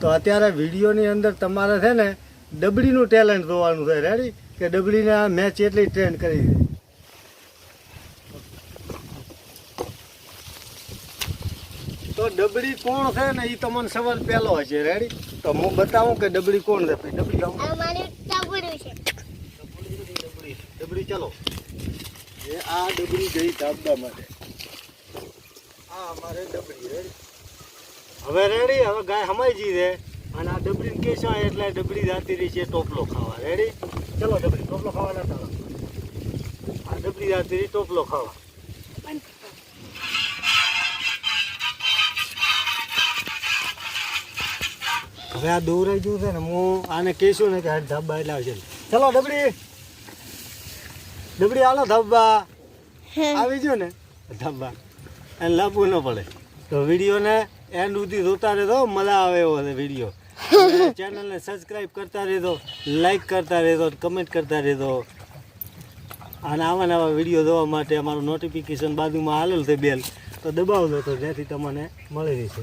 તો અત્યારે વિડીયોની અંદર તમારે છે ને ડબડીનું ટેલેન્ટ જોવાનું છે. રેડી કે ડબડીને આ મેચ એટલી ટ્રેન કરી છે. તો ડબડી કોણ છે ને એ તમને સવાલ પહેલો હશે. રેડી તો હું બતાવું કે ડબડી કોણ છે ડબડી ડબડી ચલો. ચાલો એ આ ડબડી ગઈ ધાબા માટે. આ અમારે ડબડી રેડી હવે રેડી હવે ગાય હમાઈ જી રે અને આ ડબડી કેસો એટલે ડબડી જાતી રહી છે ટોપલો ખાવા. રેડી ચલો ડબડી ટોપલો ખાવા ના ચાલો આ ડબરી જાતી રહી ટોપલો ખાવા. હવે આ દોરાઈ ગયું છે ને હું આને કહીશું ને કે આ ધાબા એટલે આવશે ચલો ડબડી ડબડી આલો ધાબા. આવી ગયો ને? ધાબા. એને લાભવું ન પડે. તો વિડીયોને એન્ડ સુધી જોતા રહેજો. મજા આવે એવો છે વીડિયો ચેનલને સબસ્ક્રાઈબ કરતા રહેજો. લાઈક કરતા રહેજો કમેન્ટ કરતા રહેજો. અને આવા નવા વીડિયો જોવા માટે અમારું નોટિફિકેશન બાજુમાં હાલેલ છે બેલ. તો દબાવજો તો જેથી તમને મળી રહેશે.